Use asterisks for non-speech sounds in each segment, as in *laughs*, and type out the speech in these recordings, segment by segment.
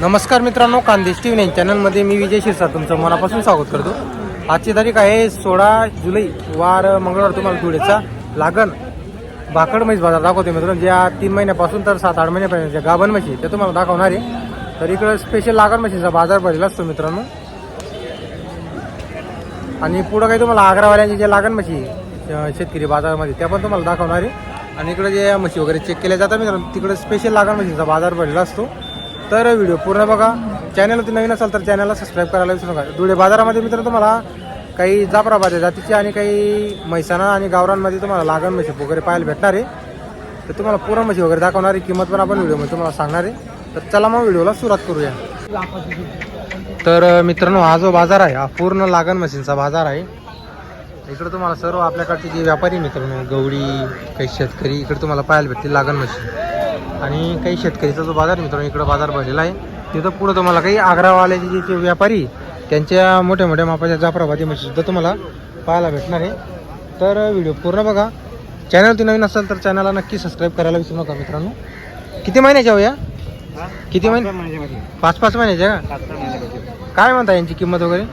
नमस्कार मित्रांनो कांदेश T V चॅनलमध्ये मी विजय शिरसाट तुमचं मनापासून स्वागत करतो. आजची तारीख आहे सोळा जुलै वार मंगळवार तुम्हाला धुळेचा लागण. भाकड म्हैस बाजार दाखवते मित्रांनो ज्या तीन महिन्यापासून तर सात आठ महिन्यापर्यंत ज्या गाभण म्हशी त्या तुम्हाला दाखवणार आहे. तर इकडं स्पेशल लागण म्हशीचा बाजार भरलेला असतो मित्रांनो. आणि पुढं काही तुम्हाला आग्रावाल्यांची जे लागण म्हशी शेतकरी बाजारामध्ये त्या पण तुम्हाला दाखवणार आहे. आणि इकडं जे म्हशी वगैरे चेक केल्या जातात मित्रांनो तिकडे स्पेशल लागण म्हशीचा बाजार भरलेला असतो. तर व्हिडिओ पूर्ण बघा. चॅनलवरती नवीन असाल तर चॅनलला सबस्क्राईब करायला विसरू नका. धुळे बाजारामध्ये मित्र तुम्हाला काही जाफराबाद जातीची आणि काही मैसाना आणि गावरांमध्ये तुम्हाला लागण म्हशी वगैरे पाहायला भेटणार आहे. तर तुम्हाला पूर्ण म्हशी वगैरे दाखवणारी किंमत पण आपण व्हिडिओमध्ये तुम्हाला सांगणार आहे. तर चला मग व्हिडिओला सुरुवात करूया. तर मित्रांनो हा जो बाजार आहे हा पूर्ण लागण मशीनचा बाजार आहे. इकडं तुम्हाला सर्व आपल्याकडचे जे व्यापारी मित्रांनो गवडी काही शेतकरी इकडे तुम्हाला पाहायला भेटतील लागण मशीन आणि काही शेतकरीचा जो बाजार मित्रांनो इकडे बाजार भरलेला आहे. तिथं पुढं तुम्हाला काही आग्रावाल्याचे जे जे व्यापारी त्यांच्या मोठ्या मोठ्या मापाच्या जाफराबादी सुद्धा तुम्हाला पाहायला भेटणार आहे. तर व्हिडिओ पूर्ण बघा. चॅनलवरती नवीन असेल तर चॅनलला नक्की सबस्क्राईब करायला विसरू नका मित्रांनो. किती महिन्याच्या हो या किती महिने? पाच पाच महिन्याच्या का? काय म्हणता यांची किंमत वगैरे?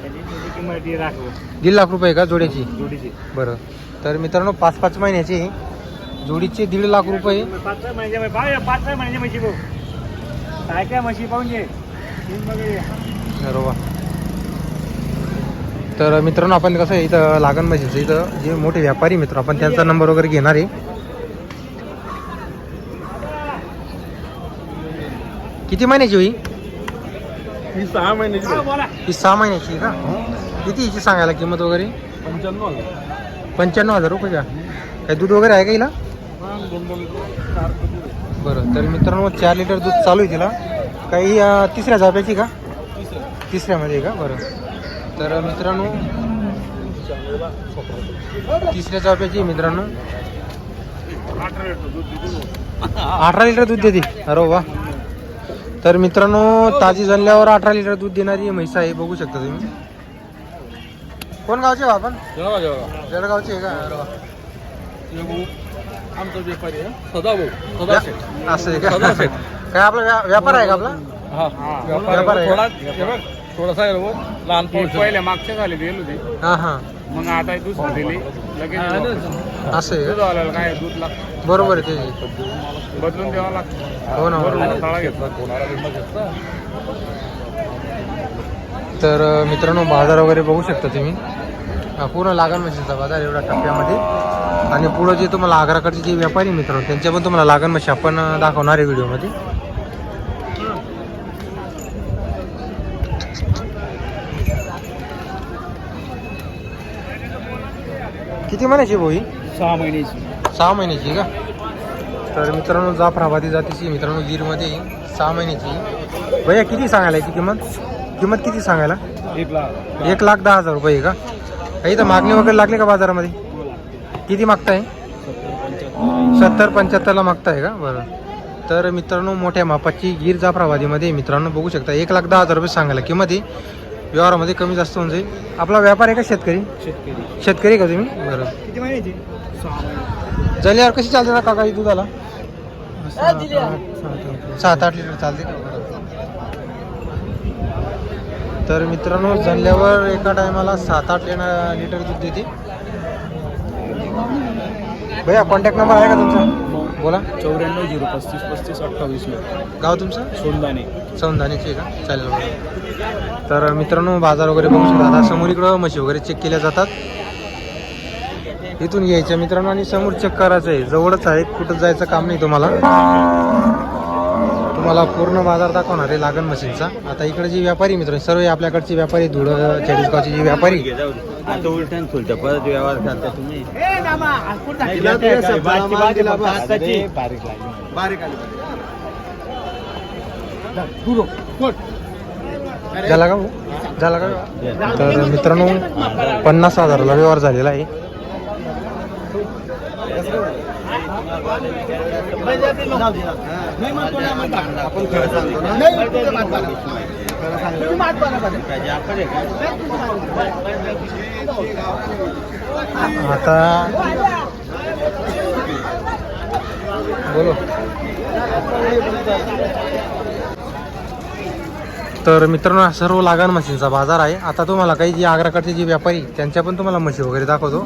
दीड लाख रुपये. का जोड्याची? बरं. तर मित्रांनो पाच पाच महिन्याची जोडीचे दीड लाख रुपये. काय काय म्हशी पाहून घे. बरोबर तर मित्रांनो आपण कसं आहे इथं लागण म्हशीचं इथं जे मोठे व्यापारी मित्र आपण त्यांचा नंबर वगैरे घेणार आहे. किती महिन्याची होई? ही सहा महिन्याची ही सहा महिन्याची आहे का? किती हिची सांगायला किंमत वगैरे? पंच्याण्णव पंच्याण्णव हजार रुपये का? काही दूध वगैरे आहे का हिला? बरं तर मित्रांनो चार लिटर दूध चालू आहे तिला. काही तिसऱ्या जाप्याची का? तिसऱ्यामध्ये आहे का? बरं. तर मित्रांनो तिसऱ्या जाप्याची आहे मित्रांनो. अठरा लिटर दूध देते. अरे वा. तर मित्रांनो ताजी झाल्यावर अठरा लिटर दूध देणारी म्हैस आहे बघू शकता तुम्ही. कोण गावचे हो आपण? जळगावचे आहे का? अरे वा. आमचा व्यापारी आहे सदाभाऊ. सदा शेठ. असं आहे सदा का शेठ. काय आपला व्या- व्यापार आहे का आपला? हा. व्यापार आहे. थोडा हे बघ, थोडासा आहे बघ, लहान पहिले मागच्या झाले गेलो ते हां हां. मग आता दुसरं दिली. लगेच असं आहे दूध काय दूध लागतं बरोबर आहे ते. बदलून द्यावं लागतं. हो ना हो ना. बरोबर तळा घेतला. तर अं, मित्रांनो बाजार वगैरे बघू शकता तुम्ही. हा पूर्ण लागण म्हशीचा बाजार एवढ्या टप्प्यामध्ये. आणि पुढं जे तुम्हाला आग्राकडचे जे व्यापारी मित्रांनो त्यांच्या पण तुम्हाला लागण म्हशी आपण दाखवणार आहे व्हिडिओमध्ये. किती महिन्याची भाऊ सहा महिन्याची. सहा महिन्याची का? तर मित्रांनो जाफराबादी जातीची मित्रांनो गीरमध्ये सहा महिन्याची भैया किती सांगायला याची किंमत? किंमत किती सांगायला? एक लाख. एक लाख दहा हजार रुपये का? काही तर मागणी वगैरे लागली का बाजारामध्ये? किती मागताय? सत्तर पंच्याहत्तरला मागताय का? बरं. तर मित्रांनो मोठ्या मापाची गीर जाफराबादीमध्ये मित्रांनो बघू शकता एक लाख दहा हजार रुपये सांगायला किंमत आहे व्यवहारामध्ये कमी जास्त होऊन जाईल. आपला व्यापार आहे का शेतकरी? शेतकरी. शेतकरी का तुम्ही? बरं. जलियावर कशी चालते ना काका ही दुधाला? सात आठ लिटर चालते का? बरं. तर मित्रांनो जल्ल्यावर एका टायमाला सात आठ लिटर दूध देते. भैया कॉन्टॅक्ट नंबर आहे का तुमचा? बोला. चौऱ्याण्णव झिरो पस्तीस पस्तीस अठ्ठावीस गाव तुमचं? सौंदाण्याची आहे. का चालेल. तर मित्रांनो बाजार वगैरे बघू शकता. आता समोर इकडं म्हशी वगैरे चेक केल्या जातात. इथून घ्यायच्या मित्रांनो आणि समोर चेक करायचं आहे. जवळच आहे. कुठं जायचं काम नाही तुम्हाला. तुम्हाला पूर्ण बाजार दाखवणार आहे लागण मशीनचा. आता इकडे जे व्यापारी मित्र सर्व हे आपल्याकडचे व्यापारी धुळ चाळीसगावचे जे व्यापारी आता उलट आणि सुलट परत व्यवहार करता तुम्ही. झाला का? झाला का? तर मित्रांनो पन्नास हजाराला व्यवहार झालेला आहे. आपण खरं सांगतो आता बोलो. तर मित्रांनो सर्व लागण म्हशींचा बाजार आहे. आता तुम्हाला काही जे आग्राकडचे जे व्यापारी त्यांच्या पण तुम्हाला म्हशी वगैरे दाखवतो.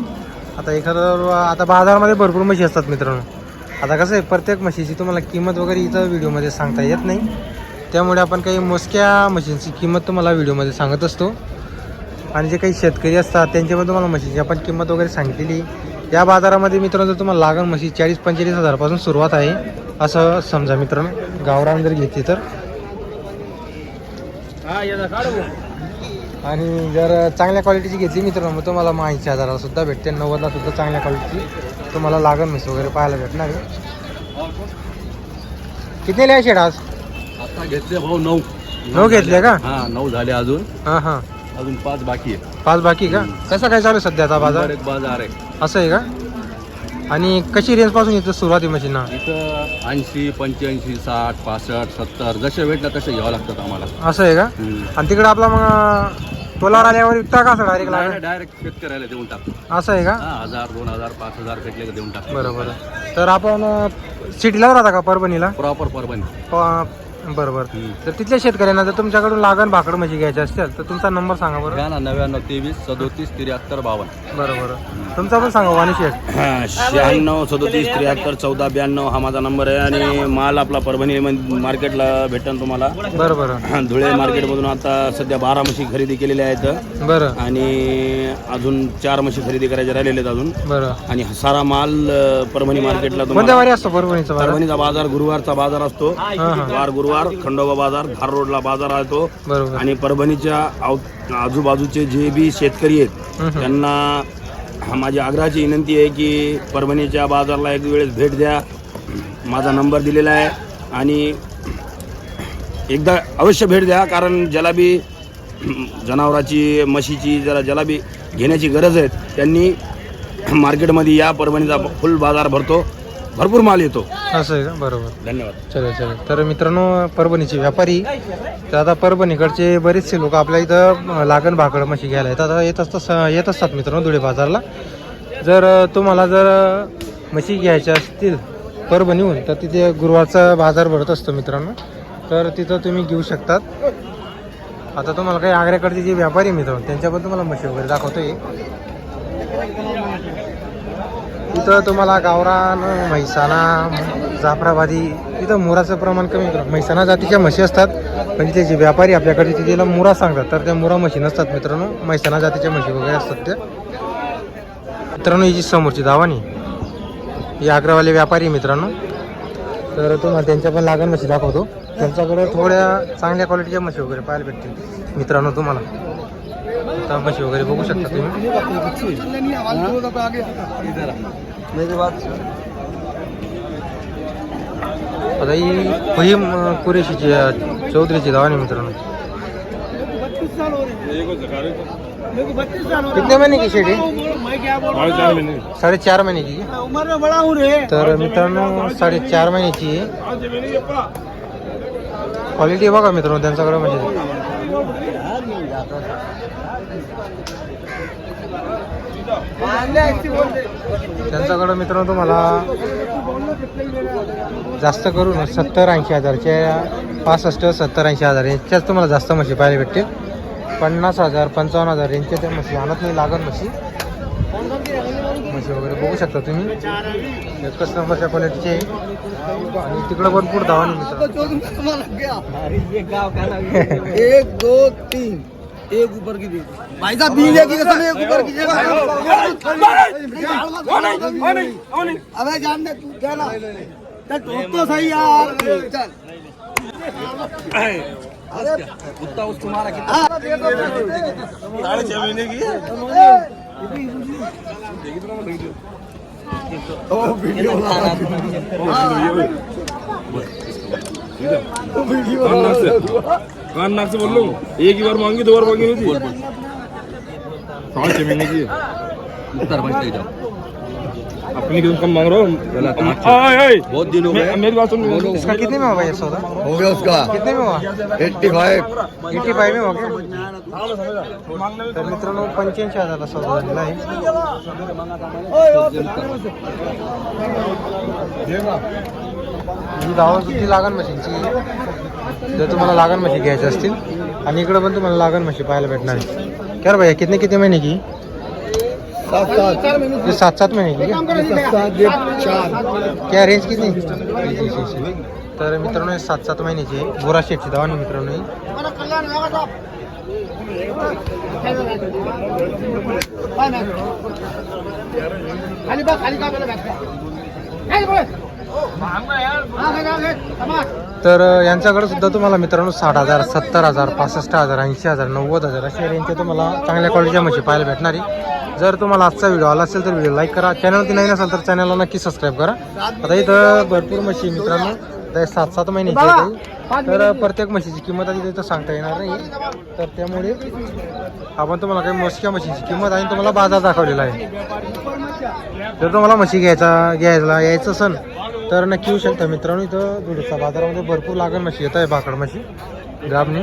आता एखादं आता बाजारामध्ये भरपूर म्हशी असतात मित्रांनो. आता कसं आहे प्रत्येक म्हशीची तुम्हाला किंमत वगैरे इथं व्हिडिओमध्ये सांगता येत नाही. त्यामुळे आपण काही मोजक्या म्हशींची किंमत तुम्हाला व्हिडिओमध्ये सांगत असतो. आणि जे काही शेतकरी असतात त्यांच्यामध्ये तुम्हाला म्हशीची आपण किंमत वगैरे सांगितलेली या बाजारामध्ये मित्रांनो जर तुम्हाला लागण म्हशी चाळीस पंचेचाळीस हजारापासून सुरुवात आहे असं समजा मित्रांनो गावरान जर घेतली तर. आणि जर चांगल्या क्वालिटीची घेतली मित्रांनो मग तुम्हाला ऐंशी हजाराला सुद्धा भेटते नव्वदला सुद्धा चांगल्या क्वालिटीची तुम्हाला लागण म्हशी वगैरे पाहायला भेटणार आहे. किती आहे शेड आज? आता घेतले भाऊ नऊ. नऊ घेतले का? हा नऊ झाले अजून. हां हां. अजून पाच बाकी आहे. पाच बाकी का? कसा काय चालू सध्या आता बाजार? एक बाजार आहे. असं आहे का? आणि कशी रेंजपासून इथं सुरुवात आहे मशीनना इथं ऐंशी पंच्याऐंशी साठ पासष्ट सत्तर जसे भेटलं तसे घ्यावं लागतात आम्हाला. असं आहे का? आणि तिकडे आपला मग टोलावर आल्यावर विकता का असं डायरेक्ट लागेल? डायरेक्ट शेतकऱ्याला देऊन टाकतो. असं आहे का? हा हजार दोन हजार पाच हजार भेटले का देऊन टाकतो. बरं बरं तर आपण सिटीलाच राहता का परभणीला? प्रॉपर परभणी. प- बरं बरं हम्म. तर तिथल्या शेतकऱ्यांना जर तुमच्याकडून लागण भाकड म्हशी घ्यायची असतील तर तुमचा नंबर सांगा बरं. घ्या ना नव्याण्णव तेवीस सदोतीस त्र्याहत्तर बावन्न. बरं बरं तुमचा पण सांगा वाणी शेठ. शहाण्णव सदोतीस त्र्याहत्तर चौदा ब्याण्णव हा माझा नंबर आहे आणि माल आपला परभणी मार्केटला भेटेल तुम्हाला. बरं बरं धुळे मार्केटमधून आता सध्या बारा म्हशी खरेदी केलेल्या आहेत. बरं. आणि अजून चार म्हशी खरेदी करायचे राहिलेले आहेत अजून. बरं. आणि हा सारा माल अ, परभणी मार्केटला कोणत्या तुम्हाला वारी असतो परभणीचा बाजार? परभणीचा बाजार गुरुवारचा बाजार असतो. वार गुरुवार खंडोबा बाजार धार रोडला बाजार असतो बरोबर. आणि परभणीच्या आव- आजूबाजूचे जे बी शेतकरी आहेत हम्म. त्यांना हा माझी आग्रहाची विनंती आहे की परभणीच्या बाजारला एक वेळेस भेट द्या. माझा नंबर दिलेला आहे. आणि एकदा अवश्य भेट द्या कारण ज्याला बी जनावराची म्हशीची जरा ज्याला बी घेण्याची गरज आहे त्यांनी मार्केटमध्ये या परभणीचा फुल बाजार भरतो. भरपूर माल येतो. असं आहे का? बरोबर. धन्यवाद. चला चला. तर मित्रांनो परभणीचे व्यापारी तर आता परभणीकडचे बरेचसे लोक आपल्या इथं लागण भाकड म्हशी घ्यायला येतात. आता येत असतात येत असतात मित्रांनो धुळे बाजारला. जर तुम्हाला जर म्हशी घ्यायच्या असतील परभणीहून तर तिथे गुरुवारचा बाजार भरत असतो मित्रांनो. तर तिथं तुम्ही घेऊ शकतात. आता तुम्हाला काही आग्र्याकडचे जे व्यापारी मित्रांनो त्यांच्याबद्दल तुम्हाला म्हशी वगैरे दाखवतोय. इथं तुम्हाला गावरान म्हैसाणा जाफराबादी इथं मुराचं प्रमाण कमी मित्रांनो म्हैसाणा जातीच्या म्हशी असतात पण तिथे जे व्यापारी आपल्याकडे तिथेला मुरा सांगतात. तर त्या मुरा म्हशी नसतात मित्रांनो. म्हैसाणा जातीच्या म्हशी वगैरे असतात त्या. मित्रांनो ही जी समोरची धावानी ही आग्रावाले व्यापारी मित्रांनो. तर तुम्हाला त्यांच्या पण लागण म्हशी दाखवतो. त्यांच्याकडे थोड्या चांगल्या क्वालिटीच्या म्हशी वगैरे पाहायला भेटतील. मित्रांनो तुम्हाला. आता म्हशी वगैरे बघू शकता तुम्ही. आता ही फहीम कुरेशीची चौधरीची दावानी मित्रांनो. कितने महिने की शेडी साडेचार महिने की? तर मित्रांनो साडेचार महिन्याची क्वालिटी बघा मित्रांनो त्यांच्याकडे म्हणजे त्यांच्याकडं मित्रांनो तुम्हाला जास्त करून सत्तर ऐंशी हजारच्या पासष्ट सत्तर ऐंशी हजार यांच्याच तुम्हाला जास्त म्हशी पाहायला भेटतील. पन्नास हजार पंचावन्न हजार यांच्या त्या म्हशी आणत नाही लागत म्हशी. म्हशी वगैरे बघू शकता तुम्ही. एकच नंबरच्या क्वालिटीचे आणि तिकडं भरपूर धावा नाही मित्रांनो. एक *laughs* दो तीन. एक ऊपर की देखो। भाई साहब बीले की कसम एक ऊपर की जगह अबे जान दे तू क्या ना चल ठोक तो सही यार चल। कुत्ता उस तुम्हारा कितना साढ़े छह महीने की कान नाक से। बोल लो? एक ही बार मांगी दो बार मांगी नहीं थी? साढ़े छह महीने की उत्तर भंज ले जाओ। अपनी कितने कम मांग रहे हो। आए, आए। बहुत दिन हो गए मेरी बात सुन। इसका कितने में हुआ ये सौदा? हो गया उसका। कितने में हुआ एट्टी फाइव। एटी फाईव्ह में हो गया तर मित्रांनो पंच्याऐंशी हजारला सौदा झालेला आहे ही धावा सुद्धी लागण मशीनची जर तुम्हाला लागण म्हशी घ्यायच्या असतील आणि इकडं पण तुम्हाला लागण म्हशी पाहायला भेटणार आहे क्या रे भैया कितने किती महिने की? ये सात. सात महीने की क्या? क्या रेंज कितनी तर मित्रांनो सात सात महिन्याची बोरा शेटची दवा नाही मित्रांनो ही. खाली बघ खाली का तर यांच्याकडे सुद्धा तुम्हाला मित्रांनो साठ हजार सत्तर हजार पासष्ट हजार ऐंशी हजार नव्वद हजार अशा रेंजच्या तुम्हाला चांगल्या क्वालिटीच्या म्हशी पाहायला भेटणार आहे. जर तुम्हाला आजचा व्हिडिओ आला असेल तर व्हिडिओ लाईक करा. चॅनलवरती नवीन असेल तर चॅनलला नक्की सबस्क्राईब करा. आता इथं भरपूर आहे मित्रांनो. सात सात महिन्याची. तर प्रत्येक म्हशीची किंमत आधी तिथं सांगता येणार नाही. तर त्यामुळे आपण तुम्हाला काही मोजक्या म्हशीची किंमत आणि तुम्हाला बाजार दाखवलेला आहे. जर तुम्हाला म्हशी घ्यायचा घ्यायला यायचं असेल तर नक्की येऊ शकता मित्रांनो इथं धुळीचा बाजारामध्ये भरपूर लागण म्हशी येत आहे भाकड म्हशी गाबणी